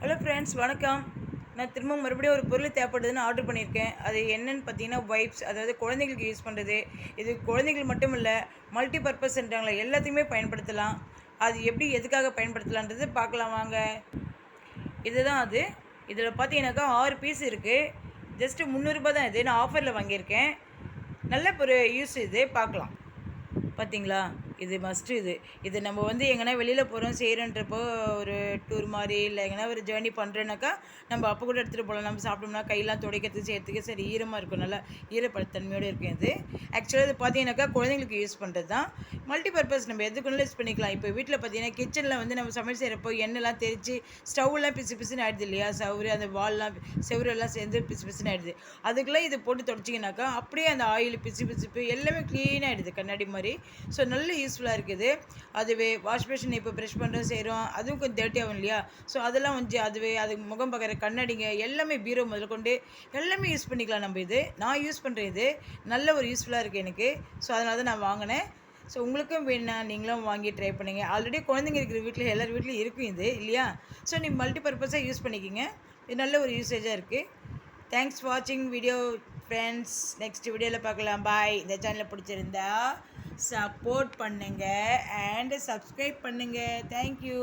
Hello friends வணக்கம். நான் திரும்ப மறுபடியும் ஒரு பொருள் தேவைப்படுதுன்னு ஆர்டர் பண்ணியிருக்கேன். அது என்னன்னு பார்த்தீங்கன்னா வைப்ஸ் அதாவது குழந்தைங்களுக்கு யூஸ் பண்ணுறது இது குழந்தைகள் மட்டும் இல்லை மல்டி பர்பஸ்ன்றாங்களே எல்லாத்தையுமே பயன்படுத்தலாம். அது எப்படி எதுக்காக பயன்படுத்தலான்றது பார்க்கலாம் வாங்க. இதுதான் அது. இதில் பார்த்தீங்கன்னாக்கா ஆறு பீஸ் இருக்குது ஜஸ்ட்டு முந்நூறுரூபா தான் இது. நான் ஆஃபரில் வாங்கியிருக்கேன். நல்ல ஒரு யூஸ் இது. பார்க்கலாம். பார்த்தீங்களா? இது மஸ்ட்டு இது. இது நம்ம வந்து எங்கன்னா வெளியில் போகிறோம் செய்கிறன்றப்போ ஒரு டூர் மாதிரி இல்லை எங்கன்னா ஒரு ஜேர்னி பண்ணுறோன்னாக்கா நம்ம அப்போ கூட எடுத்துகிட்டு போகலாம் நம்ம சாப்பிட்டோம்னா கையெல்லாம் துடைக்கிறதுக்கு செய்யறதுக்கு சரி ஈரமாக இருக்கும். நல்லா ஈரப்படத்தன்மையோடு இருக்கும் இது. ஆக்சுவலாக இது பார்த்தீங்கன்னாக்கா குழந்தைங்களுக்கு யூஸ் பண்ணுறது தான் மல்டி பர்பஸ் நம்ம எதுக்குன்னு யூஸ் பண்ணிக்கலாம். இப்போ வீட்டில் பார்த்தீங்கன்னா கிச்சனில் வந்து நம்ம சமையல் செய்கிறப்போ எண்ணெய்லாம் தெரித்து ஸ்டவ்லாம் பிசு பிசுன்னு ஆயிடுது இல்லையா? சவுறு அந்த வால்லாம் செவுரெல்லாம் சேர்ந்து பிசு பிசுன்னு ஆயிடுது. அதுக்கெல்லாம் இது போட்டு தொடச்சிங்கனாக்கா அப்படியே அந்த ஆயில் பிசு பிசுப்பு எல்லாமே க்ளீனாகிடுது கண்ணாடி மாதிரி. ஸோ நல்ல யூஸ்ஃபுல்லாக இருக்குது. அதுவே வாஷ் மிஷின் இப்போ ப்ரெஷ் பண்ணுறோம் செய்கிறோம் அதுவும் கொஞ்சம் தேர்ட்டி ஆகும் இல்லையா? ஸோ அதெல்லாம் வந்து அதுவே அதுக்கு முகம் பார்க்குற கண்ணாடிங்க எல்லாமே பீரோ முதல் கொண்டு எல்லாமே யூஸ் பண்ணிக்கலாம் நம்ம இது. நான் யூஸ் பண்ணுற இது நல்ல ஒரு யூஸ்ஃபுல்லாக இருக்குது எனக்கு. ஸோ அதனால தான் நான் வாங்கினேன். ஸோ உங்களுக்கும் வேணா நீங்களும் வாங்கி ட்ரை பண்ணுங்கள் ஆல்ரெடி குழந்தைங்க இருக்கிற வீட்டில் எல்லார் வீட்லையும் இருக்கும் இது இல்லையா? ஸோ நீங்கள் மல்டி பர்பஸாக யூஸ் பண்ணிக்கிங்க. இது நல்ல ஒரு யூசேஜாக இருக்குது தேங்க்ஸ் வாட்சிங் வீடியோ ஃப்ரெண்ட்ஸ் நெக்ஸ்ட் வீடியோவில் பார்க்கலாம். பாய் இந்த சேனலை பிடிச்சிருந்தா சப்போர்ட் பண்ணுங்கள் அண்ட் சப்ஸ்கிரைப் பண்ணுங்கள் தேங்க்யூ